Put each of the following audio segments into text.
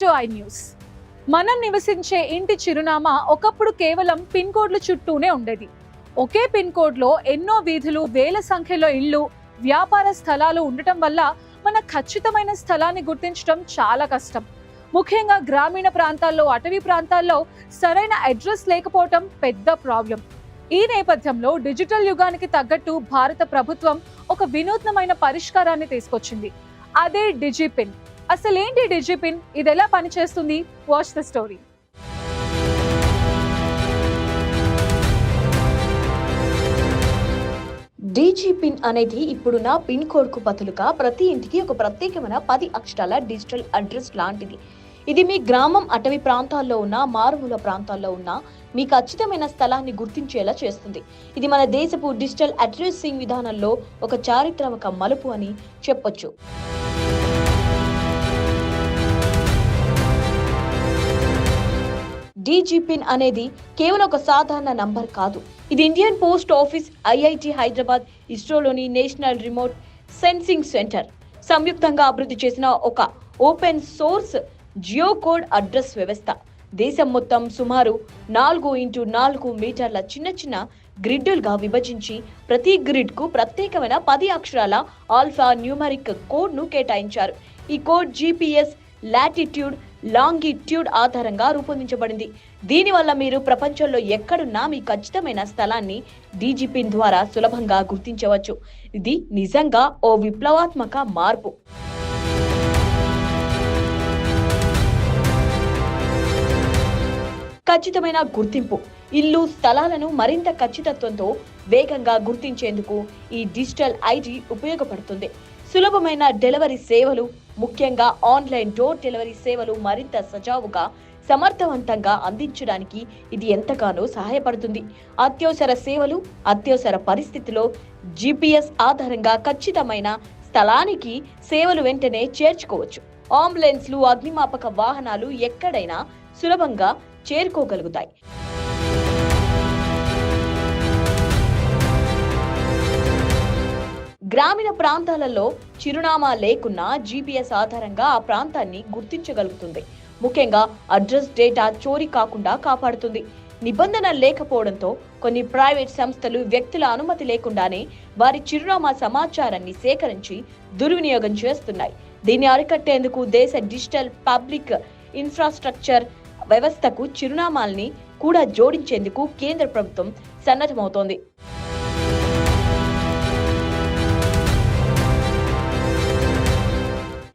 To I news. మనం నివసించే ఇంటి చిరునామా ఒకప్పుడు కేవలం పిన్ కోడ్లు చుట్టూనే ఉండేది. ఒకే పిన్ కోడ్లో ఎన్నో వీధులు వేల సంఖ్యలో ఇళ్ళు వ్యాపార స్థలాలు ఉండటం వల్ల మన ఖచ్చితమైన స్థలాన్ని గుర్తించడం చాలా కష్టం. ముఖ్యంగా గ్రామీణ ప్రాంతాల్లో అటవీ ప్రాంతాల్లో సరైన అడ్రస్ లేకపోవటం పెద్ద ప్రాబ్లం. ఈ నేపథ్యంలో డిజిటల్ యుగానికి తగ్గట్టు భారత ప్రభుత్వం ఒక వినూత్నమైన పరిష్కారాన్ని తీసుకొచ్చింది. అదే డిజిపిన్. అసలేంటి డిజిపిన్? ఇది ఎలా పనిచేస్తుంది? Watch the story DIGIPIN అనేది ఇప్పుడున్న పిన్ కోడ్కు బదులుగా ప్రతి ఇంటికి ఒక ప్రత్యేకమైన పది అక్షరాల డిజిటల్ అడ్రస్ లాంటిది. ఇది మీ గ్రామం అటవీ ప్రాంతాల్లో ఉన్న మారుమూల ప్రాంతాల్లో ఉన్న మీ ఖచ్చితమైన స్థలాన్ని గుర్తించేలా చేస్తుంది. ఇది మన దేశపు డిజిటల్ అడ్రస్సింగ్ విధానంలో ఒక చారిత్రాత్మక మలుపు అని చెప్పొచ్చు. డీజీపిన్ అనేది కేవలం ఒక సాధారణ నంబర్ కాదు. ఇది Indian post office IIT Hyderabad ఇస్రోలోని national remote sensing centre. సంయుక్తంగా అభివృద్ధి చేసిన ఒక open source geo code address వ్యవస్థ. దేశం మొత్తం సుమారు నాలుగు ఇంటూ నాలుగు మీటర్ల చిన్న చిన్న గ్రిడ్డులుగా విభజించి ప్రతి గ్రిడ్కు ప్రత్యేకమైన పది అక్షరాల ఆల్ఫా న్యూమరిక్ కోడ్ను కేటాయించారు. ఈ కోడ్ జీపీఎస్ లాటిట్యూడ్ లాంగిట్యూడ్ ఆధారంగా రూపొందించబడింది. దీనివల్ల మీరు ప్రపంచంలో ఎక్కడున్నా మీ ఖచ్చితమైన స్థలాన్ని డీజీపీ ద్వారా సులభంగా గుర్తించవచ్చు. ఇది నిజంగా ఓ విప్లవాత్మక మార్పు. ఖచ్చితమైన గుర్తింపు. ఇల్లు స్థలాలను మరింత ఖచ్చితత్వంతో వేగంగా గుర్తించేందుకు ఈ డిజిటల్ ఐడి ఉపయోగపడుతుంది. సులభమైన డెలివరీ సేవలు ముఖ్యంగా ఆన్లైన్ డోర్ డెలివరీ సేవలు మరింత సజావుగా సమర్థవంతంగా అందించడానికి ఇది ఎంతగానో సహాయపడుతుంది. అత్యవసర సేవలు అత్యవసర పరిస్థితిలో జిపిఎస్ ఆధారంగా ఖచ్చితమైన స్థలానికి సేవలు వెంటనే చేర్చుకోవచ్చు. అంబులెన్స్లు అగ్నిమాపక వాహనాలు ఎక్కడైనా సులభంగా చేరుకోగలుగుతాయి. గ్రామీణ ప్రాంతాలలో చిరునామా లేకున్నా జీపీఎస్ ఆధారంగా ఆ ప్రాంతాన్ని గుర్తించగలుగుతుంది. ముఖ్యంగా అడ్రస్ డేటా చోరీ కాకుండా కాపాడుతుంది. నిబంధన లేకపోవడంతో కొన్ని ప్రైవేట్ సంస్థలు వ్యక్తుల అనుమతి లేకుండానే వారి చిరునామా సమాచారాన్ని సేకరించి దుర్వినియోగం చేస్తున్నాయి. దీన్ని అరికట్టేందుకు దేశ డిజిటల్ పబ్లిక్ ఇన్ఫ్రాస్ట్రక్చర్ వ్యవస్థకు చిరునామాల్ని కూడా జోడించేందుకు కేంద్ర ప్రభుత్వం సన్నద్ధమవుతోంది.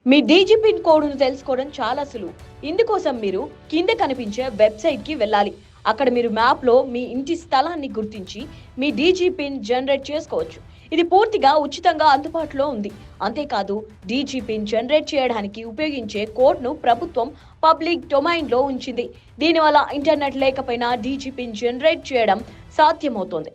మీ డీజీ పిన్ కోడ్ను తెలుసుకోవడం చాలా సులువు. ఇందుకోసం మీరు కింద కనిపించే వెబ్సైట్కి వెళ్ళాలి. అక్కడ మీరు మ్యాప్లో మీ ఇంటి స్థలాన్ని గుర్తించి మీ డీజీ పిన్ జనరేట్ చేసుకోవచ్చు. ఇది పూర్తిగా ఉచితంగా అందుబాటులో ఉంది. అంతేకాదు డీజీ పిన్ జనరేట్ చేయడానికి ఉపయోగించే కోడ్ను ప్రభుత్వం పబ్లిక్ డొమైన్లో ఉంచింది. దీనివల్ల ఇంటర్నెట్ లేకపోయినా డీజీ పిన్ జనరేట్ చేయడం సాధ్యమవుతోంది.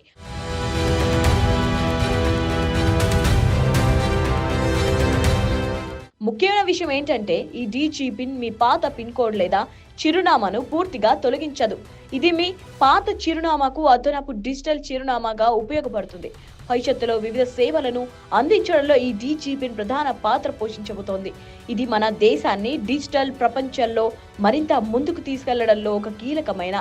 ముఖ్యమైన విషయం ఏంటంటే ఈ డీజీ పిన్ మీ పాత పిన్ కోడ్ లేదా చిరునామాను పూర్తిగా తొలగించదు. ఇది మీ పాత చిరునామాకు అదనపు డిజిటల్ చిరునామాగా ఉపయోగపడుతుంది. భవిష్యత్తులో వివిధ సేవలను అందించడంలో ఈ డీజీపిన్ ప్రధాన పాత్ర పోషించబోతోంది. ఇది మన దేశాన్ని డిజిటల్ ప్రపంచంలో మరింత ముందుకు తీసుకెళ్ళడంలో ఒక కీలకమైన